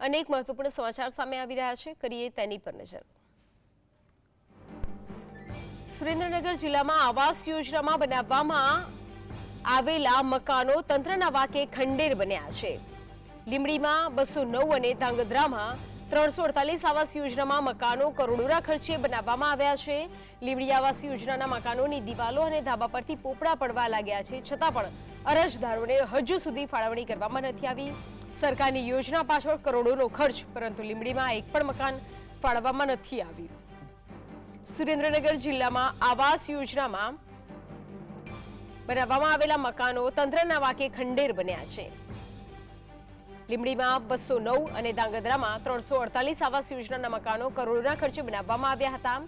અનેક મહત્વપૂર્ણ સમાચાર સામે આવી રહ્યા છે. કરીએ તેની પર નજર. સુરેન્દ્રનગર જિલ્લામાં આવાસ યોજનામાં બનાવવામાં આવેલા મકાનો તંત્રના વાકે ખંડેર બન્યા છે. લીંબડીમાં બસો નવ અને ધાંગધ્રામાં ત્રણસો અડતાલીસ આવાસ યોજનામાં મકાનો કરોડોના ખર્ચે બનાવવામાં આવ્યા છે. લીમડી આવાસ યોજનાના મકાનોની દિવાલો અને ધાબા પરથી પોપડા પડવા લાગ્યા છે. છતાં પણ અરજદારોને હજુ સુધી ફાળવણી કરવામાં નથી આવી. સરકારની યોજના પાછળ કરોડોનો ખર્ચ, પરંતુ લીંબડીમાં એક પણ મકાન ફાળવવામાં નથી આવ્યું. સુરેન્દ્રનગર જિલ્લામાં આવાસ યોજનામાં બનાવવામાં આવેલા મકાનો તંત્રના વાકે ખંડેર બન્યા છે. લીંબડીમાં બસો નવ અને ધાંગધ્રામાં ત્રણસો અડતાલીસ આવાસ યોજનાના મકાનો કરોડોના ખર્ચે બનાવવામાં આવ્યા હતા.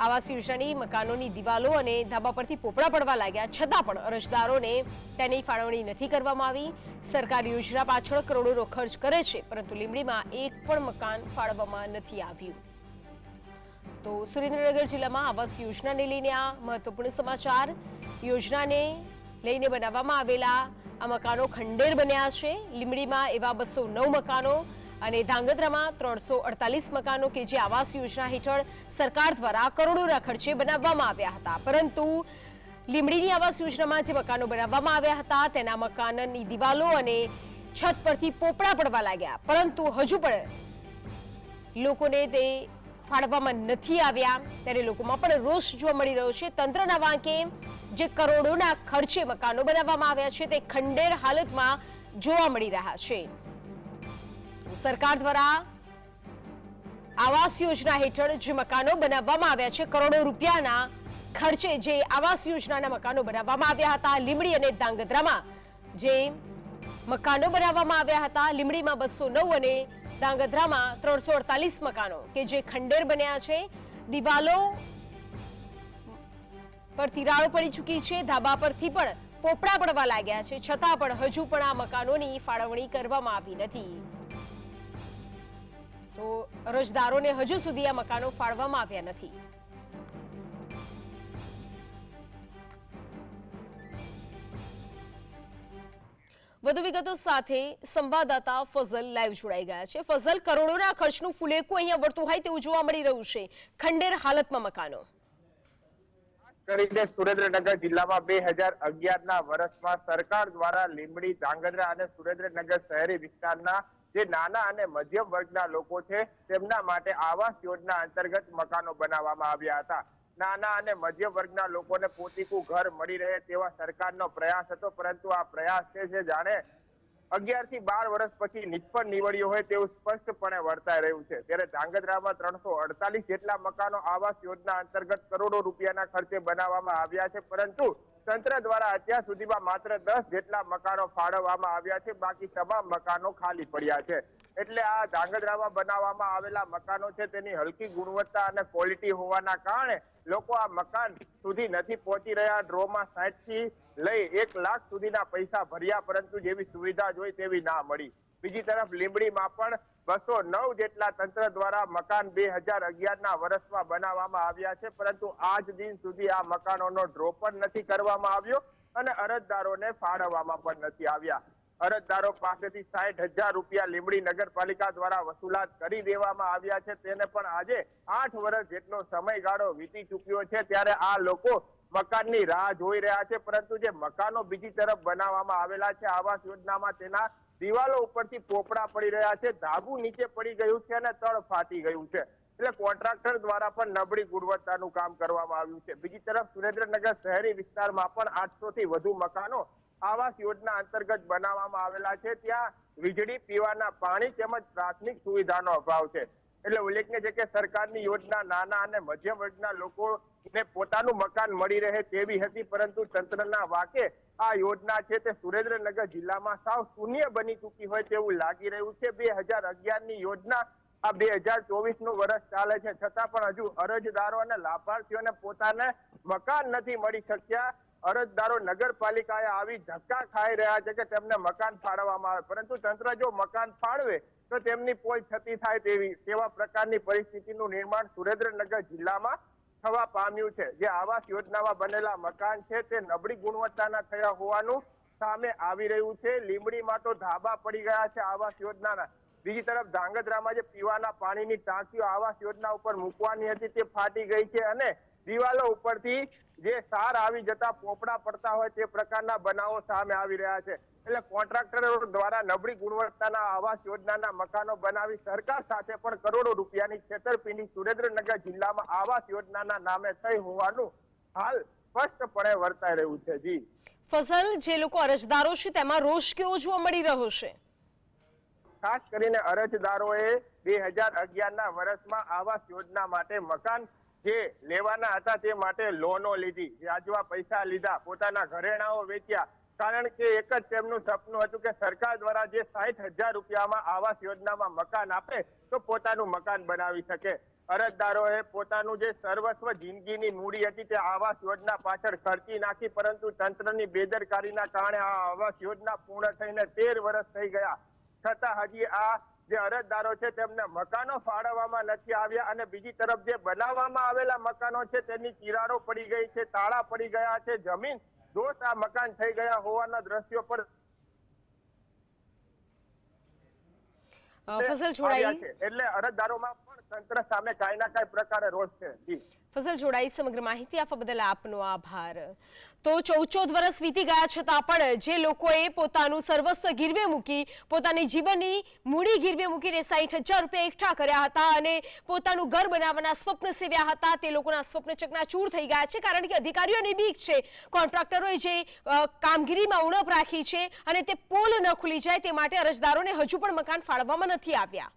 આવાસ યોજનાની મકાનોની દિવાલો અને ધાબા પરથી પોપડા પડવા લાગ્યા. છતાં પણ અરજદારોને તેની ફાળવણી નથી કરવામાં આવી. સરકાર યોજના પાછળ કરોડોનો ખર્ચ કરે છે, પરંતુ લીંબડીમાં એક પણ મકાન ફાળવવામાં નથી આવ્યું. તો સુરેન્દ્રનગર જિલ્લામાં આવાસ યોજનાને લઈને આ મહત્વપૂર્ણ સમાચાર. યોજનાને લઈને બનાવવામાં આવેલા આ મકાનો ખંડેર બન્યા છે. લીંબડીમાં એવા બસો નવ મકાનો અને ધાંગધ્રામાં ત્રણસો અડતાલીસ મકાનો કે જે આવાસ યોજના હેઠળ સરકાર દ્વારા કરોડોના ખર્ચે બનાવવામાં આવ્યા હતા. પરંતુ લીંબડીની આવાસ યોજનામાં જે મકાનો બનાવવામાં આવ્યા હતા, તેના મકાનની દિવાલો અને છત પરથી પોપડા પડવા લાગ્યા. પરંતુ હજુ પણ લોકોને તે ફાળવામાં નથી આવ્યા. ત્યારે લોકોમાં પણ રોષ જોવા મળી રહ્યો છે. તંત્રના વાંકે જે કરોડોના ખર્ચે મકાનો બનાવવામાં આવ્યા છે, તે ખંડેર હાલતમાં જોવા મળી રહ્યા છે. સરકાર દ્વારા આવાસ યોજના હેઠળ જે મકાનો બનાવવામાં આવ્યા છે, કરોડો રૂપિયાના ખર્ચે જે આવાસ યોજનાના મકાનો બનાવવામાં આવ્યા હતા, લીમડી અને ધાંગધ્રામાં જે મકાનો બનાવવામાં આવ્યા હતા, લીમડીમાં બસો નવ અને ધાંગધ્રામાં ત્રણસો અડતાલીસ મકાનો કે જે ખંડેર બન્યા છે. દિવાલો પર તિરાડો પડી ચૂકી છે, ધાબા પરથી પણ પોપડા પડવા લાગ્યા છે, છતાં પણ હજુ પણ આ મકાનોની ફાળવણી કરવામાં આવી નથી. તો અરજદારોને હજુ સુધી આ મકાનો ફાળવામાં આવ્યા નથી. વધુ વિગતો સાથે સંવાદદાતા ફઝલ લાઈવ જોડાઈ ગયા છે. ફઝલ, કરોડોના ખર્ચનું ફુલેકું અહીંયા વળતું હોય તેવું જોવા મળી રહ્યું છે. ખંડેર હાલતમાં મકાનો. કરીને સુરેન્દ્રનગર જિલ્લામાં બે હજાર અગિયાર ના વર્ષમાં સરકાર દ્વારા લીંબડી, ધાંગધ્રા અને સુરેન્દ્રનગર શહેરી વિસ્તારના જે નાના અને મધ્યમ વર્ગના લોકો છે, તેમના માટે આવાસ યોજના અંતર્ગત મકાનો બનાવવામાં આવ્યા હતા. નાના અને મધ્યમ વર્ગના લોકોને પોતીકું ઘર મળી રહે તેવા સરકારનો પ્રયાસ હતો, પરંતુ આ પ્રયાસ છે જે જાણે અગિયારથી બાર વર્ષ પછી નિષ્ફળ નીવડ્યો હોય તેવું સ્પષ્ટપણે વર્તાઈ રહ્યું છે. ત્યારે ધ્રાંગધ્રામાં ત્રણસો અડતાલીસ જેટલા મકાનો આવાસ યોજના અંતર્ગત કરોડો રૂપિયાના ખર્ચે બનાવવામાં આવ્યા છે, પરંતુ તંત્ર દ્વારા અત્યાર સુધીમાં માત્ર દસ જેટલા મકાનો ફાળવવામાં આવ્યા છે, બાકી તમામ મકાનો ખાલી પડ્યા છે. એટલે આ ધાંગધ્રામાં બનાવવામાં આવેલા મકાનો છે, તેની હલકી ગુણવત્તા અને ક્વોલિટી હોવાના કારણે લોકો આ મકાન સુધી નથી પહોંચી રહ્યા. ડ્રોમાં સાઠથી લઈ એક લાખ સુધીના પૈસા ભર્યા, પરંતુ જેવી સુવિધા જોઈ તેવી ના મળી. બીજી તરફ લીંબડીમાં પણ બસો નવ જેટલા તંત્ર દ્વારા મકાન બે હજાર અગિયારના વર્ષમાં બનાવવામાં આવ્યા છે. પરંતુ આજ દિન સુધી આ મકાનોનો ડ્રો પણ નથી કરવામાં આવ્યો અને અરજદારોને ફાળવવામાં પણ નથી આવ્યા. અરજદારો પાસેથી સાઠ હજાર રૂપિયા લીંબડી નગરપાલિકા દ્વારા વસૂલાત કરી દેવામાં આવ્યા છે. તેને પણ આજે આઠ વર્ષ જેટલો સમયગાળો વીતી ચૂક્યો છે ત્યારે આ લોકો મકાનની રાહ જોઈ રહ્યા છે. પરંતુ જે મકાનો બીજી તરફ બનાવવામાં આવેલા છે, આવાસ યોજનામાં તેના દિવાલો ઉપરથી પોપડા પડી રહ્યા છે, ધાબુ નીચે પડી ગયું છે અને તળ ફાટી ગયું છે. એટલે કોન્ટ્રાક્ટર દ્વારા પણ નબળી ગુણવત્તાનું કામ કરવામાં આવ્યું છે. બીજી તરફ સુરેન્દ્રનગર શહેરી વિસ્તારમાં પણ આઠસો થી વધુ મકાનો આવાસ યોજના અંતર્ગત બનાવવામાં આવેલા છે. ત્યાં વીજળી, પીવાના પાણી તેમજ પ્રાથમિક સુવિધાનો અભાવ છે. એટલે ઉલ્લેખનીય છે કે સરકારની યોજના નાના અને મધ્યમ વર્ગના લોકોને પોતાનું મકાન મળી રહે તેવી હતી, પરંતુ તંત્રના વાકે આ યોજના છે તે સુરેન્દ્રનગર જિલ્લામાં સાવ શૂન્ય બની ચૂકી હોય તેવું લાગી રહ્યું છે. બે હજાર અગિયારની યોજના આ બે હજાર વર્ષ ચાલે છે. છતાં પણ હજુ અરજદારો અને લાભાર્થીઓને પોતાને મકાન નથી મળી શક્યા. અરજદારો નગરપાલિકાએ આવી ધક્કા ખાઈ રહ્યા છે કે તેમને મકાન ફાળવવામાં આવે. પરંતુ તંત્ર જો મકાન ફાળવે, તો તેમની કોઈ છતી થાય તેવી તેવા પ્રકારની પરિસ્થિતિનું નિર્માણ સુરેન્દ્રનગર જિલ્લામાં થવા પામ્યું છે. જે આવાસ યોજનામાં બનેલા મકાન છે તે નબળી ગુણવત્તાના થયા હોવાનું સામે આવી રહ્યું છે. લીંબડીમાં તો ધાબા પડી ગયા છે આવાસ યોજનાના. બીજી તરફ ધાંગધ્રામાં જે પીવાના પાણીની ટાંકીઓ આવાસ યોજના ઉપર મૂકવાની હતી તે ફાટી ગઈ છે અને દિવાલો ઉપરથી જે સાર આવી જતા પોપડા પડતા હોય તે પ્રકારના બનાવો સામે આવી રહ્યા છે. એટલે કોન્ટ્રાક્ટરો દ્વારા નબળી ગુણવત્તાના આવાસ યોજનાના મકાનો બનાવી સરકાર સાથે પણ કરોડો રૂપિયાની છેતરપિંડી સુરેન્દ્રનગર જિલ્લામાં આવાસ યોજનાના નામે થઈ હોવાનું હાલ સ્પષ્ટપણે વર્તાઈ રહ્યું છે જી. ફસલ જે લોકો અરજદારો છે તેમાં રોષ કેવો જોવા મળી રહ્યો છે? ખાસ કરીને અરજદારોએ બે હજાર અગિયારના વર્ષમાં આવાસ યોજના માટે મકાન જે લેવાના હતા તે માટે લોનો લીધી. વ્યાજવા પૈસા લીધા પોતાના ઘરેણાઓ વેચ્યા કારણ કે એક જ તેમનું સપનું હતું કે સરકાર દ્વારા જે સાઠ હજાર રૂપિયામાં આવાસ યોજનામાં મકાન આપે, તો પોતાનું મકાન બનાવી શકે. અરજદારોએ પોતાનું જે સર્વસ્વ જિંદગીની મૂડી હતી તે આવાસ યોજના પાછળ ખર્ચી નાખી, પરંતુ તંત્રની બેદરકારીના કારણે આ આવાસ યોજના પૂર્ણ થઈને તેર વર્ષ થઈ ગયા. છતાં હજી આ જે અરજદારો છે તેમને મકાનો ફાળવવામાં નથી આવ્યા અને બીજી તરફ જે બનાવવામાં આવેલા મકાનો છે, તેની ચિરાડો પડી ગઈ છે, તાળા પડી ગયા છે, જમીન દોષ આ મકાન થઈ ગયા હોવાના દ્રશ્યો પર ફસલ છોડાઈ છે. એટલે અરજદારોમાં તંત્ર સામે કાંઈ ના કાંઈ પ્રકારે રોષ છે. ફસલ જોડાઈ સમગ્ર માહિતી આપવા બદલ આપનો આભાર. તો ચૌદ વર્ષ વીતી ગયા છતાં પણ જે લોકોએ પોતાનું સર્વસ્વ ગીરવે મૂકી, પોતાની જીવનની મૂડી ગીરવે મૂકીને સાઠ હજાર રૂપિયા એકઠા કર્યા હતા અને પોતાનું ઘર બનાવવાના સ્વપ્ન સેવ્યા હતા, તે લોકોના સ્વપ્ન ચકનાચૂર થઈ ગયા છે. કારણ કે અધિકારીઓની બીક છે. કોન્ટ્રાક્ટરોએ જે કામગીરીમાં ઉણપ રાખી છે અને તે પોલ ન ખુલી જાય તે માટે અરજદારોને હજુ પણ મકાન ફાળવવામાં નથી આવ્યા.